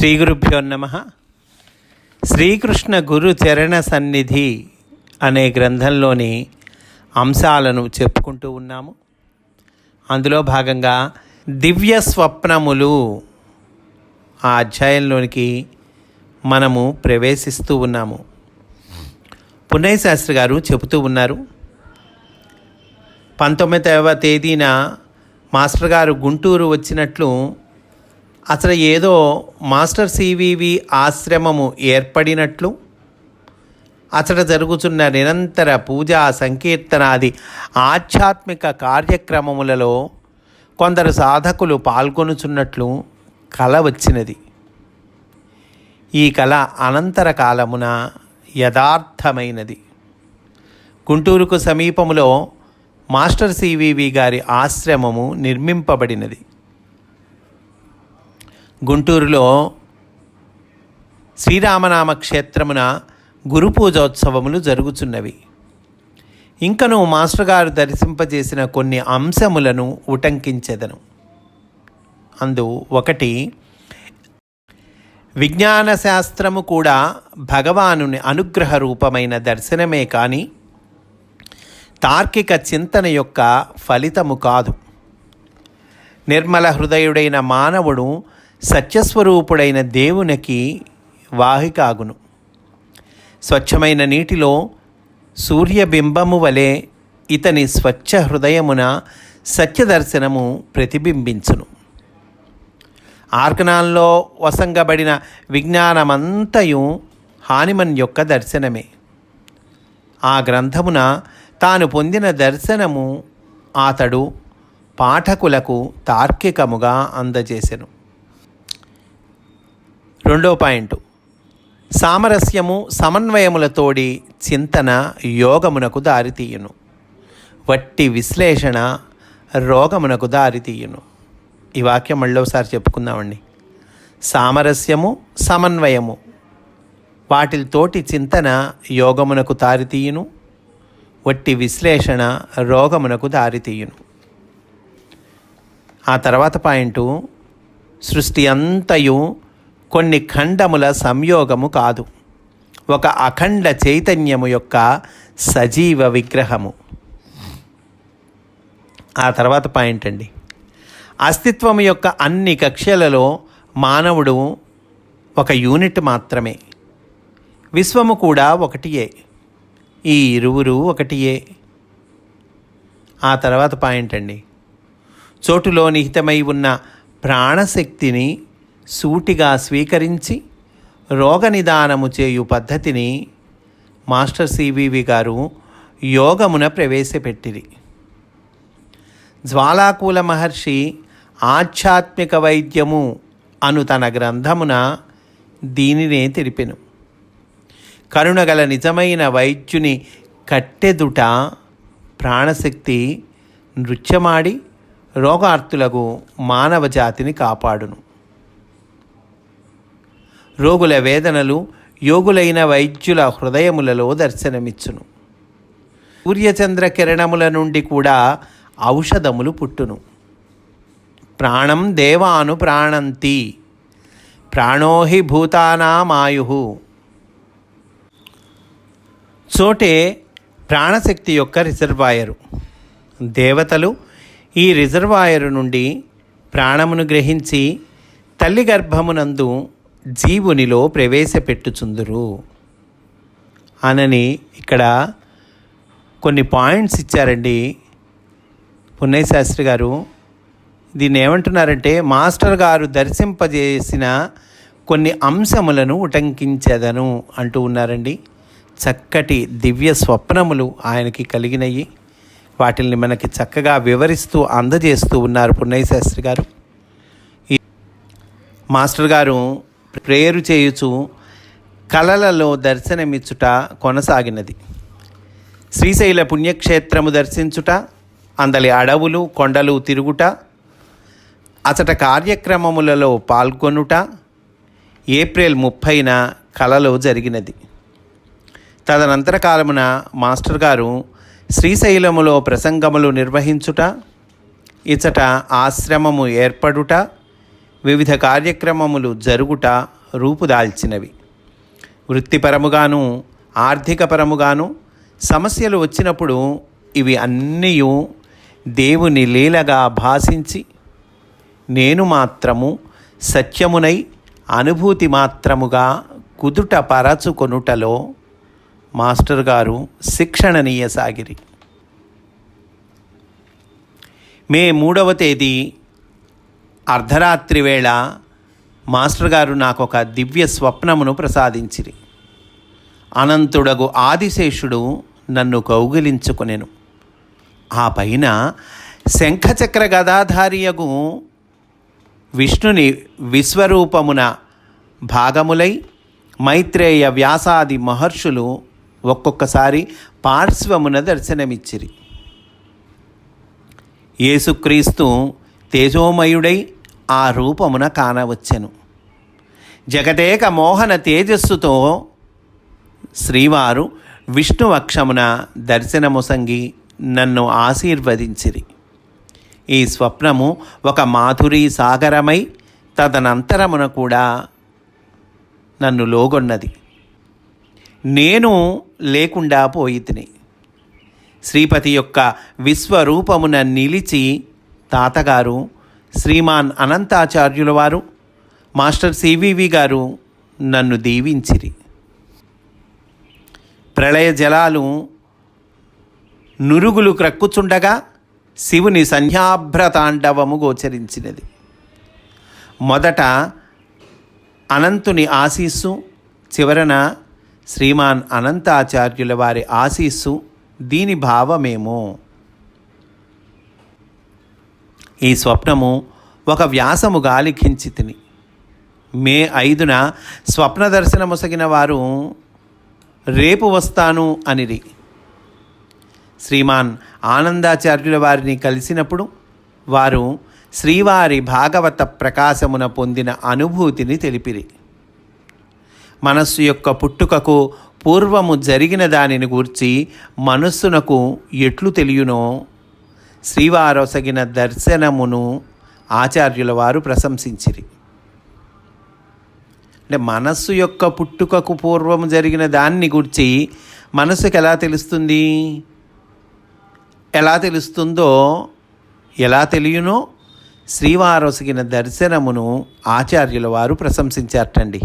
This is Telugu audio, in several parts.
శ్రీ గురుభ్యో నమ. శ్రీకృష్ణ గురు చరణ సన్నిధి అనే గ్రంథంలోని అంశాలను చెప్పుకుంటూ ఉన్నాము. అందులో భాగంగా దివ్య స్వప్నములు ఆ అధ్యాయంలోనికి మనము ప్రవేశిస్తూ ఉన్నాము. పున్నయ్య శాస్త్రి గారు చెబుతూ ఉన్నారు. పంతొమ్మిదవ తేదీన మాస్టర్ గారు గుంటూరు వచ్చినట్లు అసలు ఏదో మాస్టర్ సివివి ఆశ్రమము ఏర్పడినట్లు అసలు జరుగుతున్న నిరంతర పూజా సంకీర్తనాది ఆధ్యాత్మిక కార్యక్రమములలో కొందరు సాధకులు పాల్గొనుచున్నట్లు కల వచ్చినది. ఈ కళ అనంతర కాలమున యథార్థమైనది. గుంటూరుకు సమీపములో మాస్టర్ సివివి గారి ఆశ్రమము నిర్మింపబడినది. గుంటూరులో శ్రీరామనామ క్షేత్రమున గురు పూజోత్సవములు ఇంకను మాస్టర్ గారు దర్శింపజేసిన కొన్ని అంశములను ఉటంకించెదను. అందు ఒకటి విజ్ఞాన శాస్త్రము కూడా భగవానుని అనుగ్రహ రూపమైన దర్శనమే కానీ తార్కిక చింతన యొక్క ఫలితము కాదు. నిర్మల హృదయుడైన మానవుడు సత్యస్వరూపుడైన దేవునికి వాహికాగును. స్వచ్ఛమైన నీటిలో సూర్యబింబము వలె ఇతని స్వచ్ఛ హృదయమున సత్యదర్శనము ప్రతిబింబించును. ఆర్కనాల్లో వసంగబడిన విజ్ఞానమంతయు హానిమన్ యొక్క దర్శనమే. ఆ గ్రంథమున తాను పొందిన దర్శనము అతడు పాఠకులకు తార్కికముగా అందజేసెను. రెండో పాయింట్. సామరస్యము సమన్వయములతోడి చింతన యోగమునకు దారితీయును. వట్టి విశ్లేషణ రోగమునకు దారితీయును. ఈ వాక్యం మళ్ళీసారి చెప్పుకుందామండి. సామరస్యము సమన్వయము. వాటితోటి చింతన యోగమునకు దారితీయును. వట్టి విశ్లేషణ రోగమునకు దారితీయును. ఆ తర్వాత పాయింటు సృష్టి అంతయు కొన్ని ఖండముల సంయోగము కాదు. ఒక అఖండ చైతన్యము యొక్క సజీవ విగ్రహము. ఆ తర్వాత పాయింట్ అండి. అస్తిత్వం యొక్క అన్ని కక్షలలో మానవుడు ఒక యూనిట్ మాత్రమే. విశ్వము కూడా ఒకటియే. ఈ ఇరువురు ఒకటియే. ఆ తర్వాత పాయింట్ అండి. చోటులో నిహితమై ఉన్న ప్రాణశక్తిని సూటిగా స్వీకరించి రోగ నిదానము చేయు పద్ధతిని మాస్టర్ సివివి గారు యోగమున ప్రవేశపెట్టిరి. జ్వాలాకూల మహర్షి ఆధ్యాత్మిక వైద్యము అను తన గ్రంథమున దీనినే తెలిపెను. కరుణగల నిజమైన వైద్యుని కట్టెదుట ప్రాణశక్తి నృత్యమాడి రోగార్తులకు మానవ జాతిని కాపాడును. రోగుల వేదనలు యోగులైన వైద్యుల హృదయములలో దర్శనమిచ్చును. సూర్యచంద్ర కిరణముల నుండి కూడా ఔషధములు పుట్టును. ప్రాణం దేవాను ప్రాణంతి ప్రాణోహి భూతానామాయు. చోటే ప్రాణశక్తి యొక్క రిజర్వాయరు. దేవతలు ఈ రిజర్వాయరు నుండి ప్రాణమును గ్రహించి తల్లి గర్భమునందు జీవునిలో ప్రవేశపెట్టుచుందురు. అనని ఇక్కడ కొన్ని పాయింట్స్ ఇచ్చారండి పున్నయ్య శాస్త్రి గారు. దీన్ని ఏమంటున్నారంటే మాస్టర్ గారు దర్శింపజేసిన కొన్ని అంశములను ఉటంకించేదను అంటూ ఉన్నారండి. చక్కటి దివ్య స్వప్నములు ఆయనకి కలిగినవి వాటిల్ని మనకి చక్కగా వివరిస్తూ అందజేస్తూ ఉన్నారు పున్నయ్య శాస్త్రి గారు మాస్టర్ గారు ప్రేయరు చేయుచు కళలలో దర్శనమిచ్చుట కొనసాగినది. శ్రీశైల పుణ్యక్షేత్రము దర్శించుట అందలి అడవులు కొండలు తిరుగుట అచట కార్యక్రమములలో పాల్గొనుట ఏప్రిల్ ముప్పైన కలలో జరిగినది. తదనంతర కాలమున మాస్టర్ గారు శ్రీశైలములో ప్రసంగములు నిర్వహించుట ఇచట ఆశ్రమము ఏర్పడుట వివిధ కార్యక్రమములు జరుగుట రూపుదాల్చినవి. వృత్తిపరముగాను ఆర్థికపరముగాను సమస్యలు వచ్చినప్పుడు ఇవి అన్నీ దేవుని లీలగా భాషించి నేను మాత్రము సత్యమునై అనుభూతి మాత్రముగా కుదుట పరచుకొనుటలో మాస్టర్ గారు శిక్షణనీయసాగిరి మే మూడవ తేదీ అర్ధరాత్రి వేళ మాస్టర్ గారు నాకు ఒక దివ్య స్వప్నమును ప్రసాదించిరి. అనంతుడగు ఆదిశేషుడు నన్ను కౌగిలించుకునేను. ఆ పైన శంఖచక్ర గదాధారియగు విష్ణుని విశ్వరూపమున భాగములై మైత్రేయ వ్యాసాది మహర్షులు ఒక్కొక్కసారి పార్శ్వమున దర్శనమిచ్చిరి. యేసుక్రీస్తు తేజోమయుడై ఆ రూపమున కానవచ్చెను. జగదేక మోహన తేజస్సుతో శ్రీవారు విష్ణువక్షమున దర్శనముసంగి నన్ను ఆశీర్వదించిరి. ఈ స్వప్నము ఒక మాధురీ సాగరమై తదనంతరమున కూడా నన్ను లోగొన్నది. నేను లేకుండా పోయితిని. శ్రీపతి యొక్క విశ్వరూపమున నిలిచి తాతగారు శ్రీమాన్ అనంతాచార్యుల వారు మాస్టర్ సివివి గారు నన్ను దీవించిరి. ప్రళయ జలాలు నురుగులు క్రక్కుచుండగా శివుని సంధ్యాభ్రతాండవము గోచరించినది. మొదట అనంతుని ఆశీస్సు చివరన శ్రీమాన్ అనంతాచార్యుల వారి ఆశీస్సు దీని భావమేమో? ఈ స్వప్నము ఒక వ్యాసముగా లిఖించి తిని. మే ఐదున స్వప్న దర్శనముసగిన వారు రేపు వస్తాను అనిరి. శ్రీమాన్ ఆనందాచార్యుల వారిని కలిసినప్పుడు వారు శ్రీవారి భాగవత ప్రకాశమున పొందిన అనుభూతిని తెలిపిరి. మనస్సు యొక్క పుట్టుకకు పూర్వము జరిగిన దానిని గూర్చి మనస్సునకు ఎట్లు తెలియనో శ్రీవారొసగిన దర్శనమును ఆచార్యుల వారు ప్రశంసించిరి. అంటే మనస్సు యొక్క పుట్టుకకు పూర్వము జరిగిన దాన్ని గురించి మనసుకు ఎలా తెలుస్తుంది? ఎలా తెలుస్తుందో ఎలా తెలియనో శ్రీవారొసగిన దర్శనమును ఆచార్యుల వారు ప్రశంసించారటండి.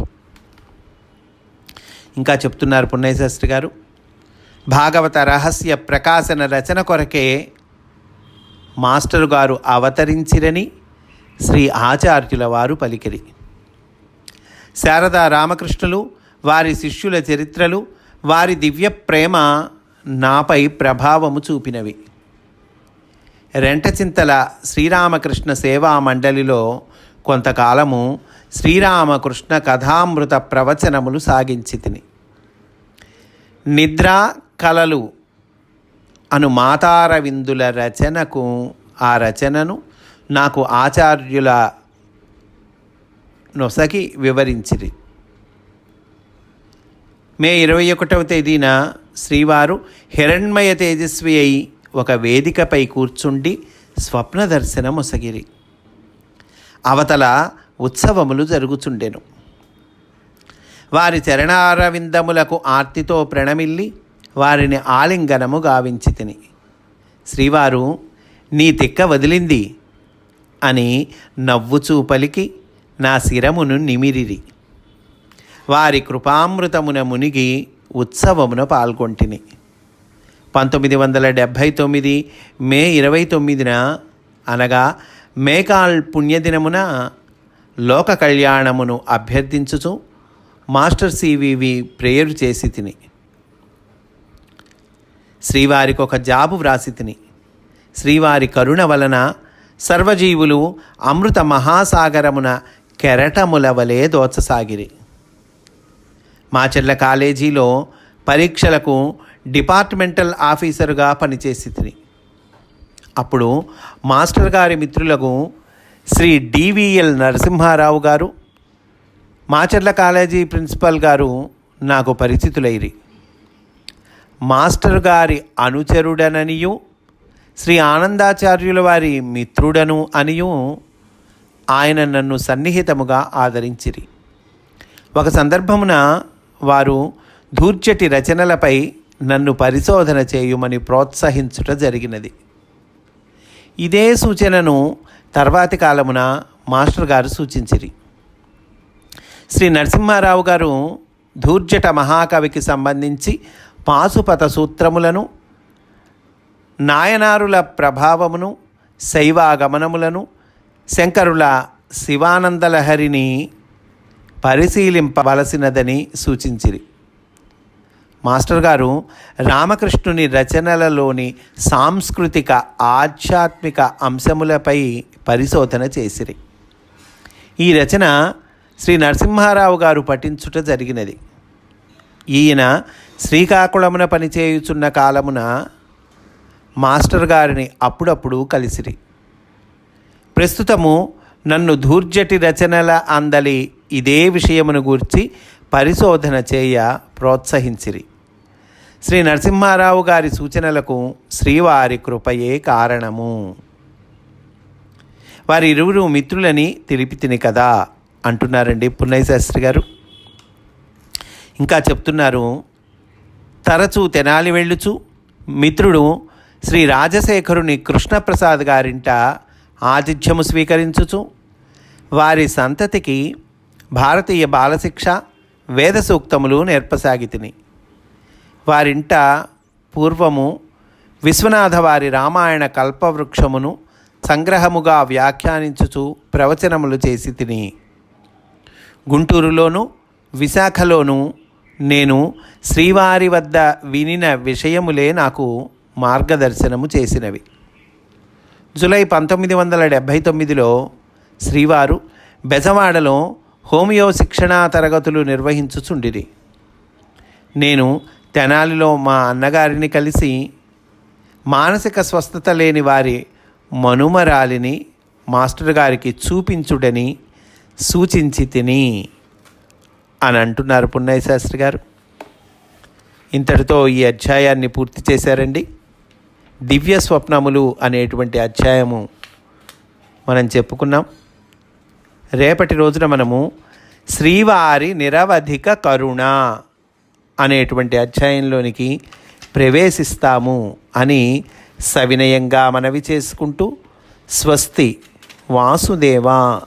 ఇంకా చెప్తున్నారు పుణ్యశాస్త్రి గారు భాగవత రహస్య ప్రకాశన రచన కొరకే మాస్టరు గారు అవతరించిరని శ్రీ ఆచార్యుల వారు పలికిరి. శారదా రామకృష్ణులు వారి శిష్యుల చరిత్రలు వారి దివ్య ప్రేమ నాపై ప్రభావము చూపినవి. రెంటచింతల శ్రీరామకృష్ణ సేవా మండలిలో కొంతకాలము శ్రీరామకృష్ణ కథామృత ప్రవచనములు సాగించి తిని నిద్ర కలలు అను మాతారవిందుల రచనకు ఆ రచనను నాకు ఆచార్యుల నొసగి వివరించిరి. మే ఇరవై ఒకటవ తేదీన శ్రీవారు హిరణ్మయ తేజస్వి అయి ఒక వేదికపై కూర్చుండి స్వప్న దర్శనమొసగిరి. అవతల ఉత్సవములు జరుగుచుండెను. వారి చరణారవిందములకు ఆర్తితో ప్రణమిల్లి వారిని ఆలింగనము గావించి తిని శ్రీవారు నీ తిక్క వదిలింది అని నవ్వుచూ పలికి నా శిరమును నిమిరిరి. వారి కృపామృతమున మునిగి ఉత్సవమున పాల్గొంటిని. పంతొమ్మిది వందల డెబ్భై తొమ్మిది మే ఇరవై తొమ్మిదిన అనగా మేకాల్ పుణ్యదినమున లోక కళ్యాణమును అభ్యర్థించుచు మాస్టర్ సివివి ప్రేయర్ చేసి తిని శ్రీవారికి ఒక జాబు వ్రాసి తిని శ్రీవారి కరుణ వలన సర్వజీవులు అమృత మహాసాగరమున కెరటముల వలె దోచసాగిరి. మాచెర్ల కాలేజీలో పరీక్షలకు డిపార్ట్మెంటల్ ఆఫీసరుగా పనిచేసి తిని అప్పుడు మాస్టర్ గారి మిత్రులకు శ్రీ డివిఎల్ నరసింహారావు గారు మాచర్ల కాలేజీ ప్రిన్సిపల్ గారు నాకు పరిచితులైరి. మాస్టర్ గారి అనుచరుడననియు శ్రీ ఆనందాచార్యుల వారి మిత్రుడను అనియు ఆయన నన్ను సన్నిహితముగా ఆదరించిరి. ఒక సందర్భమున వారు ధూర్జటి రచనలపై నన్ను పరిశోధన చేయుమని ప్రోత్సహించుట జరిగినది. ఇదే సూచనను తర్వాతి కాలమున మాస్టర్ గారు సూచించిరి. శ్రీ నరసింహారావు గారు ధూర్జట మహాకవికి సంబంధించి పాశుపత సూత్రములను నాయనారుల ప్రభావమును శైవాగమనములను శంకరుల శివానందలహరిని పరిశీలింపవలసినదని సూచించిరి. మాస్టర్ గారు రామకృష్ణుని రచనలలోని సాంస్కృతిక ఆధ్యాత్మిక అంశములపై పరిశోధన చేసిరి. ఈ రచన శ్రీ నరసింహారావు గారు పఠించుట జరిగినది. ఈయన శ్రీకాకుళమున పనిచేయుచున్న కాలమున మాస్టర్ గారిని అప్పుడప్పుడు కలిసిరి. ప్రస్తుతము నన్ను ధూర్జటి రచనల అందలి ఇదే విషయమును గూర్చి పరిశోధన చేయ ప్రోత్సహించిరి. శ్రీ నరసింహారావు గారి సూచనలకు శ్రీవారి కృపయే కారణము. వారి ఇరువురు మిత్రులని తెలిపి తిని కదా అంటున్నారండి పున్నయ్య శాస్త్రి గారు. ఇంకా చెప్తున్నారు తరచూ తెనాలి వెళ్ళుచు. మిత్రుడు శ్రీ రాజశేఖరుని కృష్ణప్రసాద్ గారింట ఆతిథ్యము స్వీకరించుచు. వారి సంతతికి భారతీయ బాలశిక్ష వేద సూక్తములు నేర్పసాగితిని. వారింట పూర్వము విశ్వనాథ వారి రామాయణ కల్పవృక్షమును సంగ్రహముగా వ్యాఖ్యానించుచు ప్రవచనములు చేసి తిని గుంటూరులోను విశాఖలోను నేను శ్రీవారి వద్ద వినిన విషయములే నాకు మార్గదర్శనము చేసినవి. జూలై పంతొమ్మిది వందల డెబ్భై తొమ్మిదిలో శ్రీవారు బెజవాడలో హోమియో శిక్షణా తరగతులు నిర్వహించుచుండిరి. నేను తెనాలిలో మా అన్నగారిని కలిసి మానసిక స్వస్థత లేని వారి మనుమరాలిని మాస్టర్ గారికి చూపించుడని సూచించి తిని అని అంటున్నారు పున్నయ్య శాస్త్రి గారు. ఇంతటితో ఈ అధ్యాయాన్ని పూర్తి చేశారండి. దివ్య స్వప్నములు అనేటువంటి అధ్యాయము మనం చెప్పుకున్నాం. రేపటి రోజున మనము శ్రీవారి నిరవధిక కరుణ అనేటువంటి అధ్యాయంలోనికి ప్రవేశిస్తాము అని సవినయంగా మనవి చేసుకుంటూ స్వస్తి వాసుదేవా